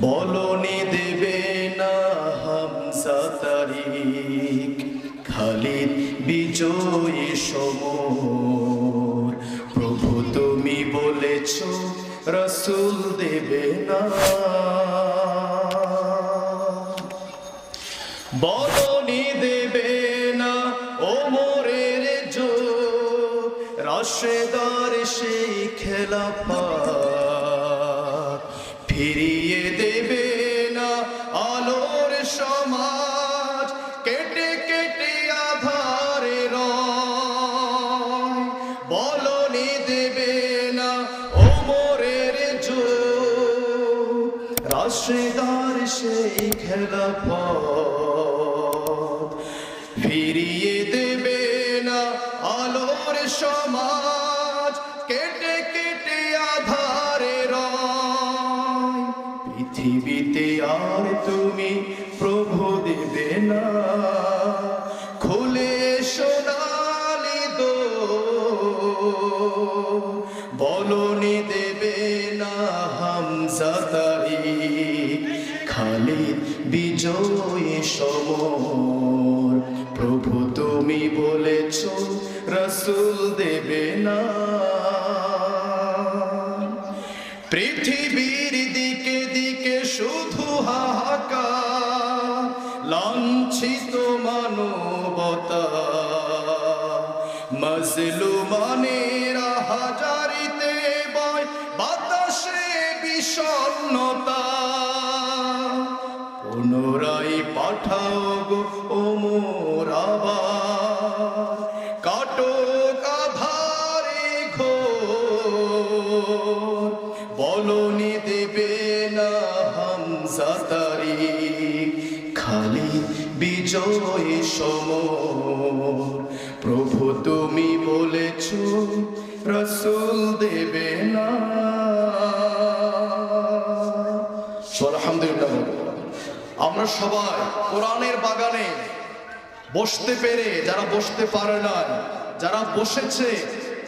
বলনি দেবে না হামসা তারিখ, খালিদ বিজয়ী সমর। প্রভু তুমি বলেছ, রসুল দেবে না। বলনি দেবে না ওমরের যোগ রাশেদার সেই খেলা ফিরিয়ে দেবে বলনি দেবে না ওমরের রাশেদার সেই খেলা ফিরিয়ে দেবে না আলোর সমাজ। কেটে কেটে আধারে পৃথিবীতে আর তুমি প্রভু দেবে না। হামজা খালিদ বিজয়ী সমর প্রভু, তুমি বলেছ, রসুল দেবে না। পৃথিবীর দিকে দিকে শুধু হাহাকার, লাঞ্ছিত মানবতা। মজলুমানের পুনরায় পাঠাও গো ও মোর দেবে খালি বিজয় সমর। প্রভু তুমি বলেছ, রসুল দেবে না। আলহামদুলিল্লাহ। আমরা সবাই কোরআনের বাগানে বসতে পেরে, যারা বসতে পারে না যারা বসেছে,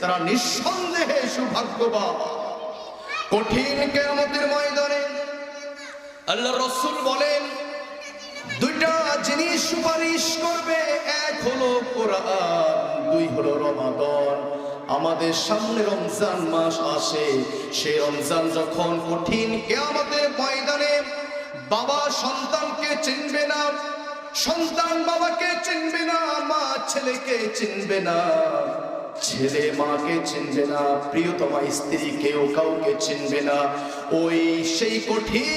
তারা নিঃসন্দেহে সৌভাগ্যবান। কঠিন কেয়ামতের ময়দানে আল্লাহ রসুল বলেন, দুইটা জিনিস সুপারিশ করবে, এক হলো কোরআন, দুই হলো রমাদন। আমাদের সামনে রমজান মাস আসে সে রমজান যখন কঠিন ময়দানে বাবা সন্তানকে চিনবে না, সন্তান বাবাকে চিনবে না, মা ছেলেকে চিনবে না, ছেলে মাকে চিনবে না, প্রিয়তমা স্ত্রী কেউ কাউকে চিনবে না। ওই সেই কঠিন